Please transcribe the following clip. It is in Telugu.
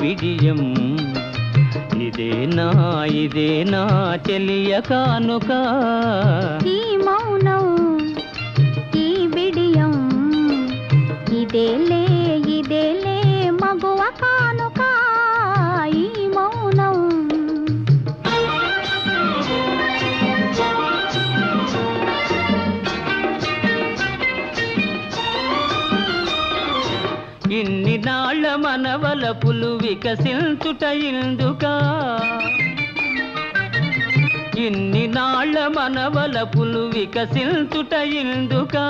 విజయం ఇదేనా ఇదేనా చెలియ కానుక. ఈ మౌనం ఈ బిడియం ఇదేలే ఇన్ని మనవల పులు వికసించుట ఇందుకా. ఇన్ని నాళ్ళ మనవలపులు వికసించుట ఇందుకా.